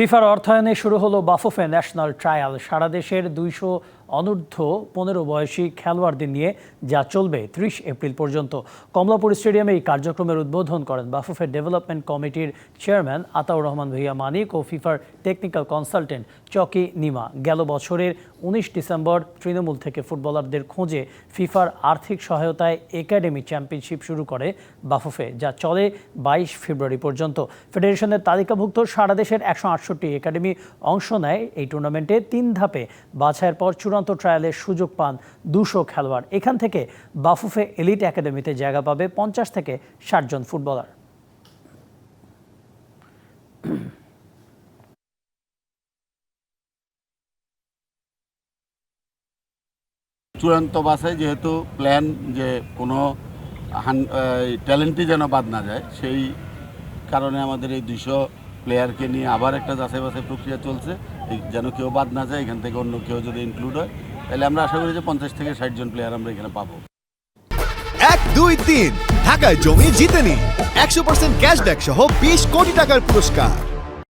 ফিফার অর্থায়নে শুরু হলো বাফুফে ন্যাশনাল ট্রায়াল। সারা দেশের দুইশো অনূর্ধ্ব পনেরো বয়সী খেলোয়াড়দের নিয়ে যা চলবে ত্রিশ এপ্রিল পর্যন্ত। কমলাপুর স্টেডিয়ামে এই কার্যক্রমের উদ্বোধন করেন বাফুফের ডেভেলপমেন্ট কমিটির চেয়ারম্যান আতাউর রহমান ভূঁইয়া মানিক ও ফিফার টেকনিক্যাল কনসালটেন্ট চকি নিমা। গেল বছরের উনিশ ডিসেম্বর তৃণমূল থেকে ফুটবলারদের খোঁজে ফিফার আর্থিক সহায়তায় একাডেমি চ্যাম্পিয়নশিপ শুরু করে বাফুফে, যা চলে বাইশ ফেব্রুয়ারি পর্যন্ত। ফেডারেশনের তালিকাভুক্ত সারা দেশের একশো আটষট্টি একাডেমি অংশ নেয় এই টুর্নামেন্টে তিন ধাপে। বাছাইয়ের পর চূড়ান্ত ট্রায়ালের সুযোগ পান দুশো খেলোয়াড়। এখান থেকে বাফুফে এলিট একাডেমিতে জায়গা পাবে পঞ্চাশ থেকে ষাট জন ফুটবলার। চূড়ান্ত বাসায় যেহেতু প্ল্যান যে কোনো ট্যালেন্টই যেন বাদ না যায়, সেই কারণে আমাদের এই দুইশো প্লেয়ারকে নিয়ে আবার একটা যাচাই বাছাই প্রক্রিয়া চলছে। যেন কেউ বাদ না যায়, এখান থেকে অন্য কেউ যদি ইনক্লুড হয়, তাহলে আমরা আশা করি যে পঞ্চাশ থেকে ষাট জন প্লেয়ার আমরা এখানে পাবো। এক, দুই, তিন, ঢাকায় জমি জিতেনি একশো পার্সেন্ট ক্যাশব্যাক সহ বিশ কোটি টাকার পুরস্কার।